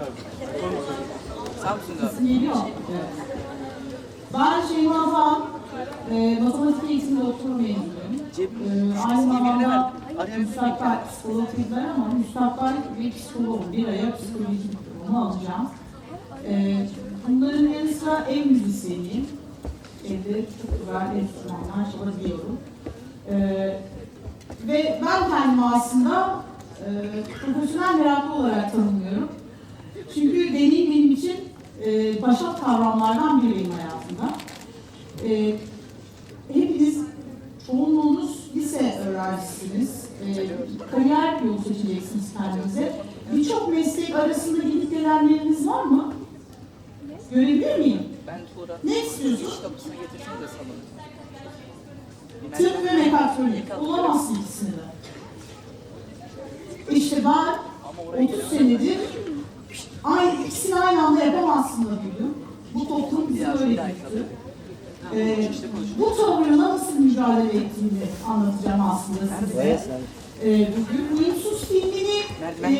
Evet. Ben Şeyma Fan, e, matematik eğitimi doktoru mezunuyum. E, aynı zamanda müstakbel psikolog bizler ama müstakbel bir psikoloğum. Bir aya psikoloji diplomu alacağım. E, bunların yanı sıra ev müzisyeniyim. Evde çok güzel enstrümanlar çalabiliyorum. E, ve ben kendimi aslında e, profesyonel meraklı olarak tanımlıyorum. Çünkü deneyim benim için e, başat kavramlardan biri benim hayatımda. E, hepiniz, çoğunluğunuz lise öğrencisiniz. E, kariyer yolu seçeceksiniz kendinize. Birçok meslek arasında gidip gelenleriniz var mı? Görebilir miyim? Ben Tuğra. Ne istiyorsun? İş kapısına getirsin de salonu. Tıp ve mekatronik. Olamazsın ikisini de. İşte ben 30 senedir aynı, ikisini aynı anda yapamazsın da duydum. Bu toplum bizi öyle büyüttü. Ee, bu tavrına nasıl mücadele ettiğini anlatacağım aslında size. Ee, bugün Uyumsuz filmini e,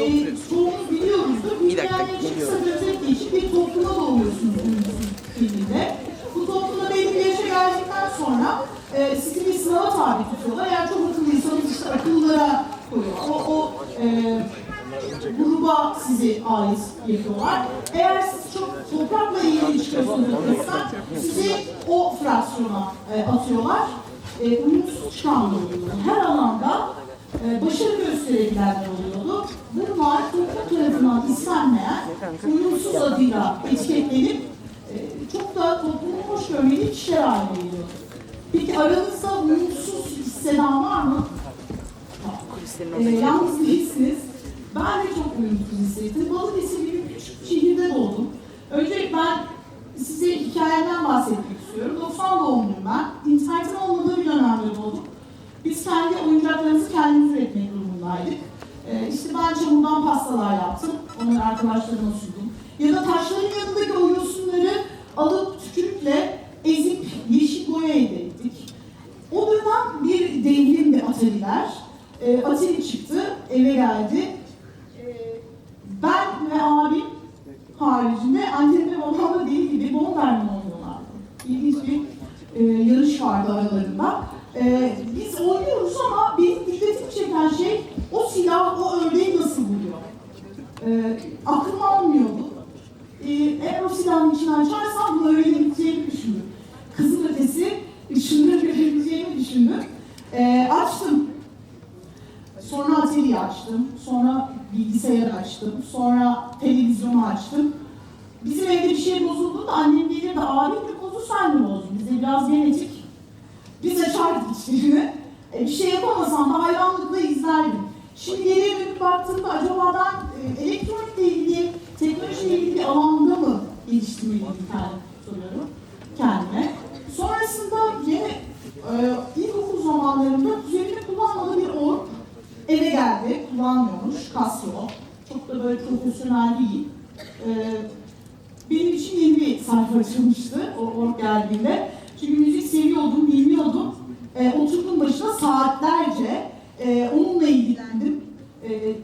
çoğumuz biliyoruzdur. Dünyanın için geliyorum. kısa bir özet geçip bir topluma doğuyorsunuz Uyumsuz filminde. Bu toplumda belli bir yaşa geldikten sonra e, sizi bir sınava tabi tutuyorlar. Eğer çok akıllıysanız işte akıllara koyuyorlar. O, o e, gruba sizi ait yapıyorlar. Eğer siz çok toprakla ilgili çıkıyorsunuz mesela sizi o fraksiyona e, atıyorlar. E, uyumsuz çıkanlar oluyor. Her alanda e, başarı gösterebilenler oluyordu. Bunlar toplum tarafından istenmeyen uyumsuz adıyla etiketlenip e, çok da toplumun hoş görmediği kişiler haline geliyor. Peki aranızda uyumsuz hisseden var mı? Ee, orada yalnız değilsiniz. Ben de çok uyumsuz hissettim. Balıkesir gibi küçük bir şehirde doğdum. Önce ben size hikayemden bahsetmek istiyorum. 90 doğumluyum ben. İnternetin olmadığı bir dönemde doğdum. Biz kendi oyuncaklarımızı kendimiz üretmek durumundaydık. Ee, işte ben çamurdan pastalar yaptım. Onları arkadaşlarıma sundum. Ya da taşların yanındaki o yosunları alıp tükürükle ezip yeşil boya elde. O dönem bir devrimdi Atari'ler. E, Atari çıktı, eve geldi. Abim haricinde annem ve babam da deli gibi Bomberman oynuyorlardı. İlginç bir e, yarış vardı aralarında. E, biz oynuyoruz ama benim dikkatimi çeken şey o silah, o ördeği nasıl vuruyor. E, aklım almıyordu. E, eğer o silahın içini açarsam bunu öğrenebileceğimi düşündüm. Kızın ötesi ışınları görebileceğimi düşündüm. E, açtım. Sonra atölye açtım. Sonra bilgisayarı açtım. Sonra televizyonu açtım. Bizim evde bir şey bozuldu da annem gelirdi. Abim de bozdu sen mi bozdun? Bize biraz genetik. Biz açardık içlerini. E, bir şey yapamasam da hayranlıkla izlerdim. Şimdi geriye dönüp baktığımda acaba ben e, elektronikle ilgili, teknolojiyle ilgili bir alanda mı geliştirmeliyim kendime. Sonrasında yine e, ilkokul zamanlarında üzerinde kullanmadığı bir org eve geldi. Kullanmıyormuş, Casio. Çok da böyle profesyonel değil. E, benim için yeni bir sayfa açılmıştı o org geldiğinde. Çünkü müzik seviyordum, bilmiyordum. E, oturdum başına saatlerce e, onunla ilgilendim. E,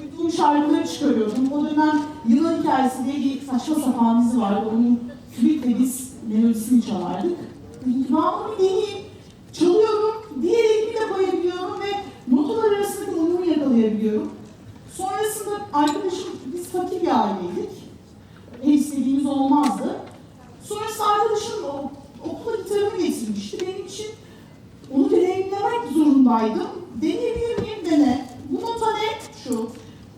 duyduğum şarkıları çıkarıyordum. O dönem Yılan Hikayesi diye bir saçma vardı. Onun flütle biz melodisini çalardık. Bir deneyeyim. Çalıyorum, diğer elimle koyabiliyorum ve notalar arasındaki uyumu yakalayabiliyorum. Sonrasında arkadaşım, biz fakir bir aileydik. Ev istediğimiz olmazdı. Sonrasında arkadaşım o, okula gitarımı getirmişti. Benim için onu deneyimlemek zorundaydım. Deneyebilir miyim? Dene. Bu nota ne? Şu.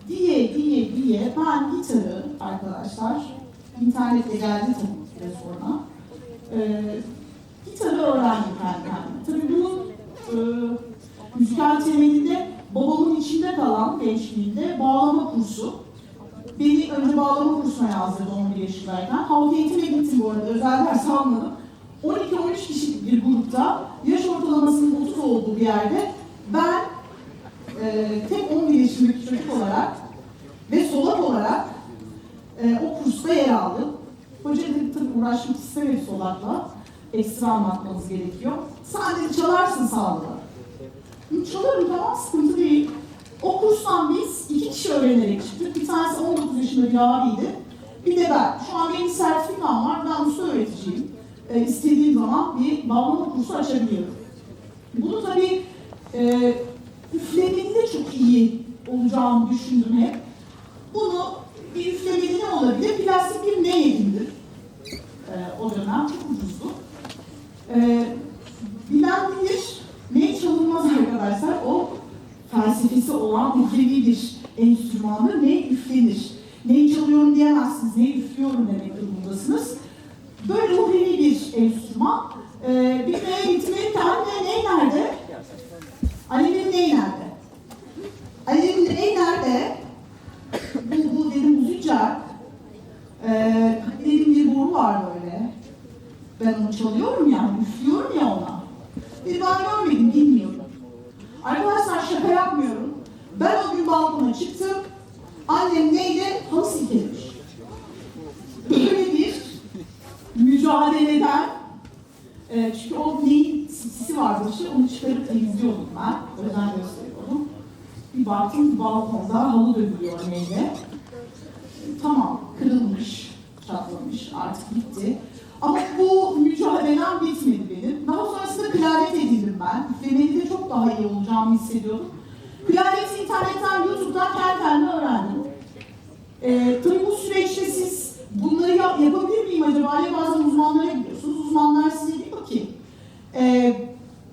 Diye, diye, diye ben gitarı arkadaşlar, internette geldi tabii bir süre sonra. Ee, gitarı öğrendim kendi kendime. Tabii bunun e, müzikal temelinde babamın içinde kalan gençliğinde bağlama kursu. Beni önce bağlama kursuna yazdırdı 11 yaşındayken. Halk eğitime gittim bu arada, özel ders almadım. 12-13 kişilik bir grupta, yaş ortalamasının 30 olduğu bir yerde ben e, tek 11 yaşındaki çocuk olarak ve solak olarak e, o kursta yer aldım. Hoca dedi tabii uğraşmak istemedi solakla. Ekstra anlatmanız gerekiyor. Sadece çalarsın sağlığa. Çalarım tamam sıkıntı değil. O kurstan biz iki kişi öğrenerek çıktık. Bir tanesi 19 yaşında bir abiydi. Bir de ben. Şu an benim sertifikam var. Ben usta öğreticiyim. E, istediğim zaman bir bağlama kursu açabiliyorum. Bunu tabii e, üflemenin de çok iyi olacağını düşündüm hep. Bunu bir üflemeli ne olabilir? Edindir. E, o dönem çok ucuzdu. E, bilen bilir, ne çalınmaz arkadaşlar. O felsefesi olan uhrevi bir enstrümandır. Ne üflenir. Ne çalıyorum diyemezsiniz, ne üflüyorum demek durumundasınız. Böyle uhrevi bir enstrüman. Ee, bir de gitmeliyken de ney nerede? Ali'nin neyi nerede? Ali'nin neyi nerede? Bu, bu dedim uzayacak. Ee, dedim bir boru var böyle. Ben onu çalıyorum ya, üflüyorum ya ona. Bir ben görmedim, bilmiyorum. Arkadaşlar şaka yapmıyorum. Ben o gün balkona çıktım. Annem neydi? Halı silkelemiş. Böyle bir mücadeleden e, çünkü o neyin sisi vardı işte onu çıkarıp temizliyordum ben. Özen gösteriyordum. Bir baktım balkonda halı dövülüyor neyle. Tamam kırılmış, çatlamış artık bitti. Ama bu mücadelem bitmedi benim. Daha sonrasında klarnet edindim ben. Üflemeli çok daha iyi olacağımı hissediyordum. Klarneti internetten, YouTube'dan kendi kendime öğrendim. Ee, tabii bu süreçte siz bunları yap, yapabilir miyim acaba diye bazen uzmanlara gidiyorsunuz. Uzmanlar size diyor ki, e,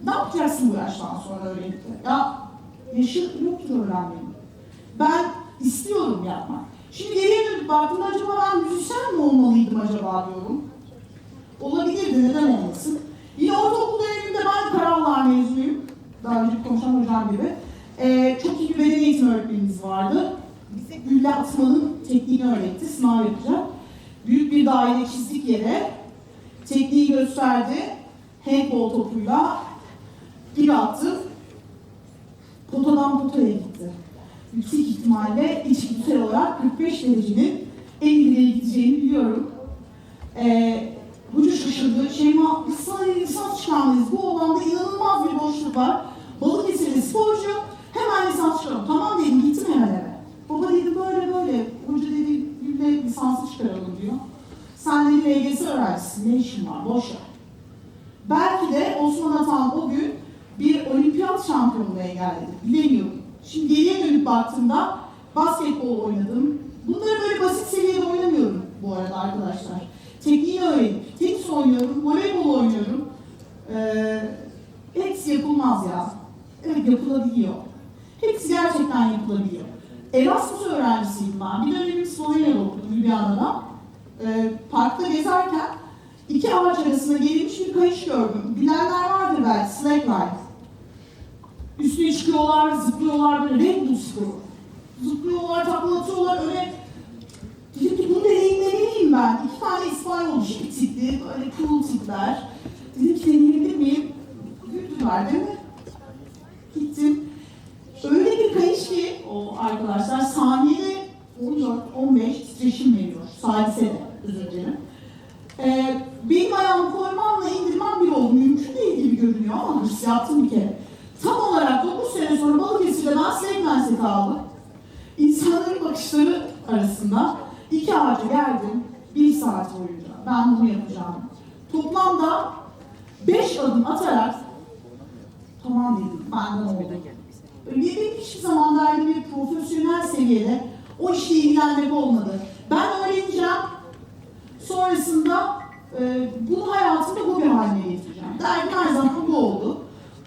ne yapacaksın bu yaştan sonra öğrenip de? Ya yaşı yoktur öğrenmenin. Ben istiyorum yapmak. Şimdi geriye dönüp baktığımda acaba ben müzisyen mi olmalıydım acaba diyorum. Olabilirdi, neden olmasın? Yine ortaokul döneminde ben Karallar mezunuyum. Daha önce konuşan hocam gibi. Ee, çok iyi bir beden eğitimi öğretmenimiz vardı. Bize gülle atmanın tekniğini öğretti, sınav yapacak. Büyük bir daire çizdik yere. Tekniği gösterdi. Handball topuyla bir attı. Potadan potaya gitti. Yüksek ihtimalle içgüdüsel olarak 45 derecenin en ileriye gideceğini biliyorum. Ee, Hoca şaşırdı. Şeyma, sana lisans çıkarmalıyız. Bu alanda inanılmaz bir boşluk var. Balıkesir'de sporcu. Hemen lisans çıkaralım. Tamam dedim, gittim hemen eve. Baba dedi böyle böyle. Hoca dedi, gülle lisansı çıkaralım diyor. Sen dedi LGS öğrencisin, ne işin var, boş ver. Belki de Osman Atan o gün bir olimpiyat şampiyonluğuna engelledi. Bilemiyorum. Şimdi geriye baktığımda basketbol oynadım. Bunları böyle basit seviyede oynamıyorum bu arada arkadaşlar. Tekniğini öğrenip, tenis oynuyorum, voleybol oynuyorum. Ee, hepsi yapılmaz ya. Evet yapılabiliyor. Hepsi gerçekten yapılabiliyor. Erasmus öğrencisiyim ben. Bir dönemim Slovenya'da okudum Ljubljana'da. Ee, parkta gezerken iki ağaç arasına gerilmiş bir kayış gördüm. Bilenler vardır belki, slackline. Üstüne çıkıyorlar, zıplıyorlar böyle Red Bull sporu. Zıplıyorlar, taklatıyorlar öyle. Dedim ki bunu deneyimlemeliyim ben. İki tane İspanyol tipli, böyle cool tipler. Dedim ki deneyebilir miyim? Güldüler değil? Gittim. Öyle bir kayış ki o arkadaşlar saniyede 14-15 titreşim veriyor. Salise özür dilerim. Ee, benim ayağımı koymamla indirmem bir oldu. Mümkün değil gibi görünüyor ama hırs yaptım bir kere. Tam olarak 9 sene sonra Balıkesir'de ben Segment'e kaldım. İnsanların bakışları arasında iki ağaca geldim. Bir saat boyunca ben bunu yapacağım. Toplamda 5 adım atarak tamam dedim benden oldu. Benim hiçbir zaman verdiğim bir profesyonel seviyede o işle ilgilenmek olmadı. Ben öğreneceğim, sonrasında e, bunu hayatımda hobi haline getireceğim. Derdim her zaman bu oldu.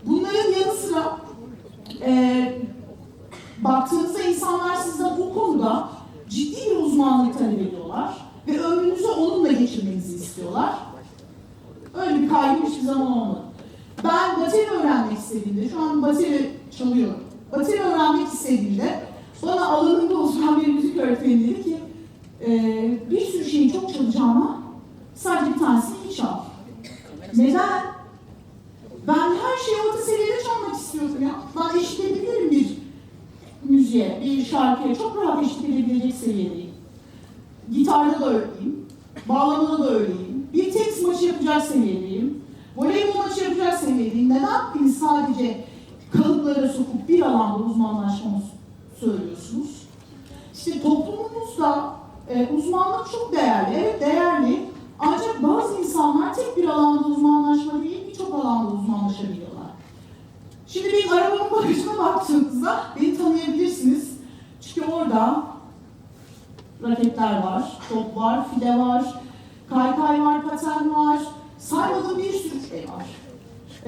Bunların yanı sıra e, baktığınızda insanlar sizden bu konuda ciddi bir uzmanlık talep ediyorlar ve ömrünüzü onunla geçirmenizi istiyorlar. Öyle bir kaygım hiçbir zaman olmadı. Ben bateri öğrenmek istediğimde, şu an bateri çalıyorum. Bateri öğrenmek istediğimde bana alanında uzman bir müzik öğretmeni dedi ki e, bir sürü şeyi çok çalacağıma sadece bir tanesini iyi çal. Neden? Ben her şeyi orta seviyede çalmak istiyorum ya. Ben eşlik edebilirim bir müziğe, bir şarkıya. Çok rahat eşlik edebilecek seviyedeyim. Gitarda da öyleyim. Bağlamada da öyleyim. Bir tenis maçı yapacak seviyedeyim. Voleybol maçı yapacak seviyedeyim. Neden beni sadece kalıplara sokup bir alanda uzmanlaşmamı söylüyorsunuz? İşte toplumumuzda E, uzmanlık çok değerli, evet değerli. Ancak bazı insanlar tek bir alanda uzmanlaşma değil, birçok alanda uzmanlaşabiliyorlar. Şimdi bir arabamın bagajına baktığınızda beni tanıyabilirsiniz. Çünkü orada raketler var, top var, file var, kaykay var, paten var, saymadığım bir sürü şey var.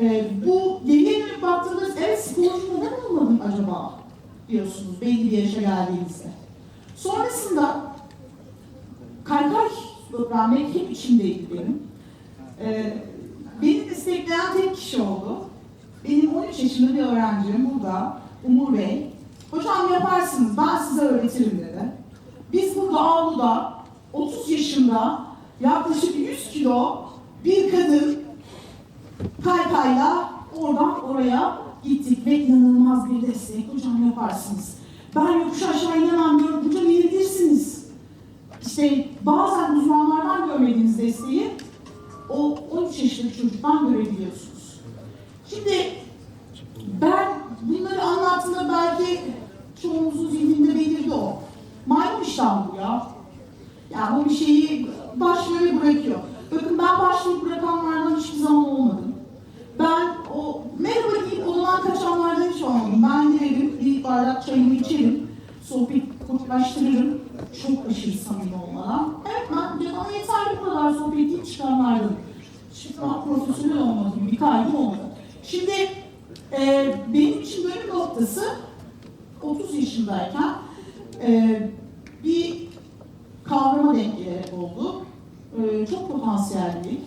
Ee, bu geriye dönüp baktığınız evet sporcu neden olmadım acaba diyorsunuz belli bir yaşa geldiğinizde. Sonrasında kaykay öğrenmek hep içimdeydi benim. Ee, beni destekleyen tek kişi oldu. Benim 13 yaşında bir öğrencim burada, Umur Bey. Hocam yaparsınız, ben size öğretirim dedi. Biz burada avluda 30 yaşında yaklaşık 100 kilo bir kadın kaykayla oradan oraya gittik ve inanılmaz bir destek. Hocam yaparsınız. Ben yokuş aşağı inemem diyorum. Hocam inebilirsiniz. İşte bazen uzmanlardan görmediğiniz desteği o 13 yaşındaki çocuktan görebiliyorsunuz. Şimdi ben bunları anlattığımda belki çoğunuzun zihninde belirdi o. Maymun iştahı bu ya. Yani bu bir şeyi başları bırakıyor. Bakın ben başları bırakanlardan hiçbir zaman olmadım. Ben o merhaba deyip odadan kaçanlardan hiç olmadım. Ben girerim, bir bardak çayımı içerim, sohbet konulaştırırım. Çok aşırı samimi olmadan. Evet ben bana yeterli kadar sohbet deyip çıkanlardım. Hiçbir zaman profesyonel olmadım, bir kaygım olmadı. Şimdi e, benim için dönüm noktası 30 yaşındayken e, bir kavrama denk gelerek oldu. E, çok potansiyellik.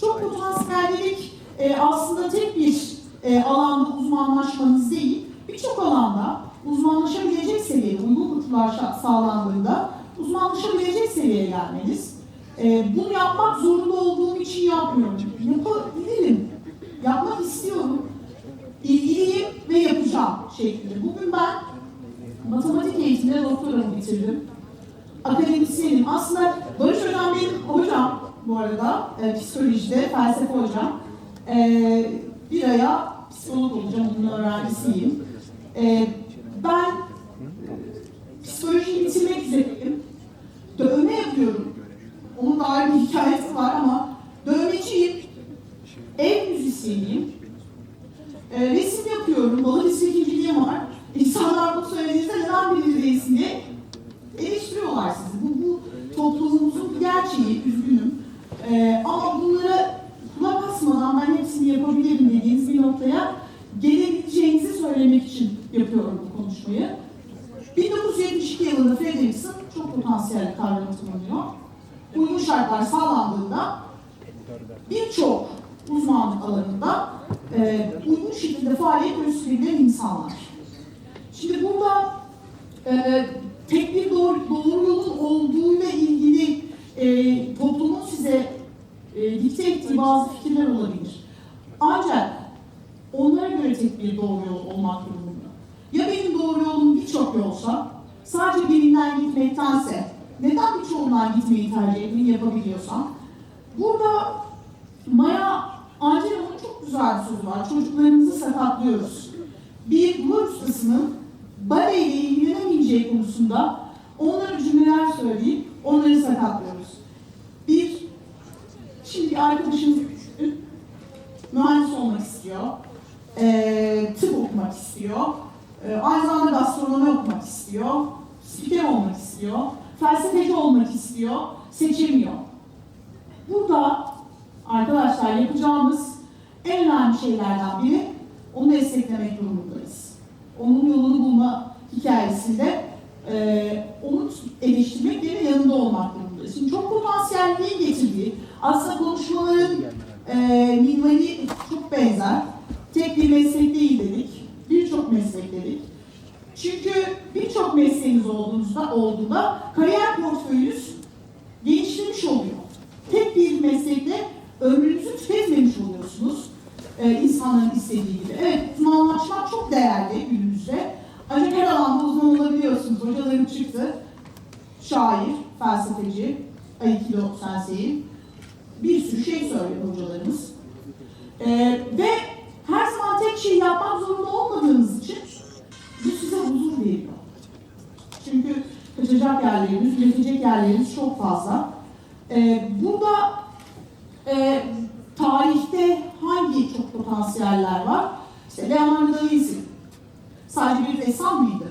Çok potansiyellik e, aslında tek bir e, alanda uzmanlaşmanız değil, birçok alanda uzmanlaşabilecek seviyede, uygun koşullar sağlandığında uzmanlaşabilecek seviyeye gelmeniz. E, bunu yapmak zorunda olduğum için yapmıyorum. Yapabilirim. Yapmak istiyorum. İlgiliyim ve yapacağım şeklinde. Bugün ben matematik eğitiminde doktoramı bitirdim. Akademisyenim. Aslında Barış Hocam benim hocam bu arada. E, psikolojide, felsefe hocam. E, bir aya psikolog olacağım, onun öğrencisiyim. E, ben psikolojiyi bitirmek üzereyim. Dövme yapıyorum. Onun da ayrı bir hikayesi var ama dövmeciyim. Ev müzisyeniyim. E, resim yapıyorum. Balık ikinciliğim var. İnsanlar bunu söylediğinizde neden bilir değilsin diye eleştiriyorlar sizi. Bu, bu toplumumuzun gerçeği, üzgünüm. Ee, ama bunlara kulak asmadan ben hepsini yapabilirim dediğiniz bir noktaya gelebileceğinizi söylemek için yapıyorum bu konuşmayı. 1972 yılında Frederickson çok potansiyel kavramı tanımlıyor. Uygun şartlar sağlandığında birçok uzmanlık alanında e, uygun şekilde faaliyet gösterebilen insanlar. Şimdi burada e, tek bir doğru, doğru yolun olduğuyla ilgili e, toplumun size e, dikte ettiği bazı fikirler olabilir. Ancak onlara göre tek bir doğru yol olmak durumunda. Ya benim doğru yolum birçok yolsa, sadece birinden gitmektense, neden birçoğundan gitmeyi tercih etmeyi yapabiliyorsam, burada Maya Angelo'nun çok güzel bir sözü var. Çocuklarımızı sakatlıyoruz. Bir duvar ustasının bale ile ilgilenemeyeceği konusunda onlara cümleler söyleyip onları sakatlıyoruz. Bir, şimdi arkadaşımız mühendis olmak istiyor, eee tıp okumak istiyor, eee, aynı zamanda gastronomi okumak istiyor, spiker olmak istiyor, felsefeci olmak istiyor, seçemiyor. Burada arkadaşlar yapacağımız en önemli şeylerden biri onu desteklemek durumundayız. Onun yolunu bulma hikayesinde e, onu eleştirmek yerine yanında olmak durumundayız. Şimdi çok potansiyelliğin getirdiği, aslında konuşmaların e, minvali çok benzer. Tek bir meslek değil dedik, birçok meslek dedik. Çünkü birçok mesleğiniz olduğunuzda, olduğunda kariyer portföyünüz genişlemiş oluyor. Tek bir meslekle ömrünüzü tüketmemiş oluyorsunuz. Ee, insanların istediği gibi. Evet, uzmanlaşmak çok değerli Ancak her alanda uzman olabiliyorsunuz. Hocalarım çıktı. Şair, felsefeci, Aikido sensei. Bir sürü şey söylüyor hocalarımız. Ee, ve her zaman tek şey yapmak zorunda olmadığınız için bu size huzur veriyor. Çünkü kaçacak yerlerimiz, üretecek yerlerimiz çok fazla. Ee, burada e, tarihte hangi çok potansiyeller var? İşte Leonardo da Vinci sadece bir ressam mıydı?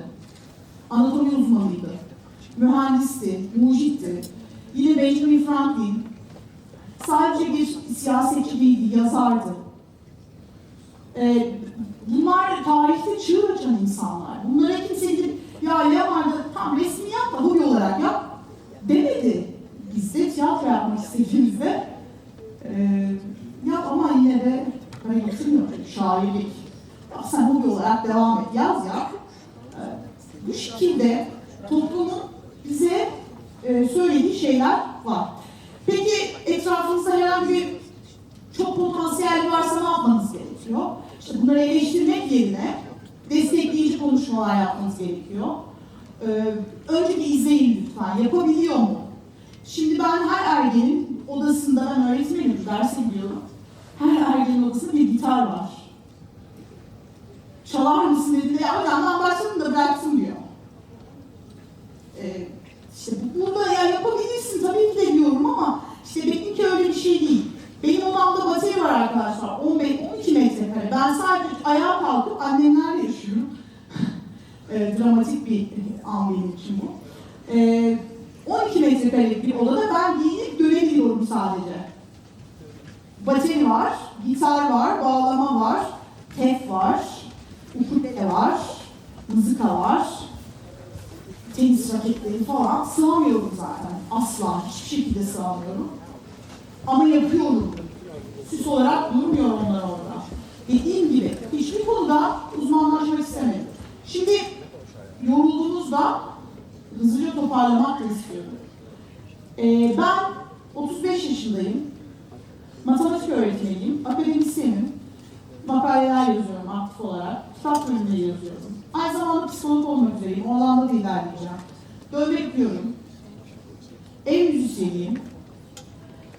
Anatomi uzmanıydı, mühendisti, mucitti. Yine Benjamin Franklin sadece bir siyasetçi değildi, yazardı. Ee, bunlar tarihte çığır açan insanlar. Bunlara kimse gidip ya Leonardo tam resmi yap da hobi olarak yap demedi. Biz de tiyatro yapmak istediğimizde e, yap ama yine de hani getirmiyor şairlik. Ya sen hobi olarak devam et, yaz yap. E, bu şekilde toplumun bize e, söylediği şeyler var. Peki etrafınızda herhangi bir çok potansiyel varsa ne yapmanız gerekiyor? İşte bunları eleştirmek yerine destekleyici konuşmalar yapmanız gerekiyor. Ee, önce bir izleyin lütfen. Yapabiliyor mu? Şimdi ben her ergenin odasında, ben öğretmenim, dersi biliyorum. Her ergenin odasında bir gitar var. Çalar mısın dediğinde, ya hocam ben başladım da bıraktım diyor. Ee, işte bu- burada ya yapabilirsin tabii ki de diyorum ama işte benimki öyle bir şey değil. Benim odamda bateri var arkadaşlar. 15 12 metrekare. Ben sadece ayağa kalkıp annemlerle yaşıyorum. e, dramatik bir an benim için bu. E, 12 metrekarelik bir odada ben giyinip görebiliyorum sadece. Bateri var, gitar var, bağlama var, tef var, ukulele var, mızıka var, tenis raketleri falan sığamıyorum zaten. Asla, hiçbir şekilde sığamıyorum. Ama yapıyorum. Süs olarak durmuyor onlar orada. Dediğim gibi hiçbir konuda uzmanlaşmak istemedim. Şimdi yorulduğunuzda hızlıca toparlamak da istiyorum. Ee, ben 35 yaşındayım. Matematik öğretmeniyim, akademisyenim. Makaleler yazıyorum aktif olarak. Kitap bölümleri yazıyorum. Aynı zamanda psikolog olmak üzereyim. O alanda da ilerleyeceğim. Dövme yapıyorum. Ev müzisyeniyim.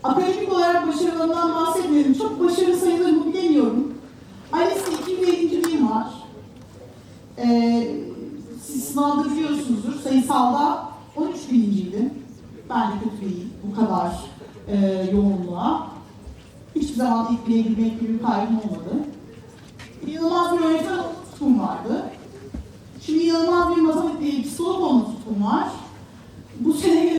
Akademik olarak başarılarımdan bahsetmiyorum. Çok başarı sayılır mı bilemiyorum. Ailesinde 2050'liğim var. Ee, siz sınavda biliyorsunuzdur. Sayısalda 13 birinciydim. Ben de kötü değil bu kadar e, yoğunluğa. Hiçbir zaman ilk bire girmek gibi bir kaygım olmadı. İnanılmaz bir öğretmen olma tutkum vardı. Şimdi inanılmaz bir matematik, psikolog olma tutkum var. Bu sene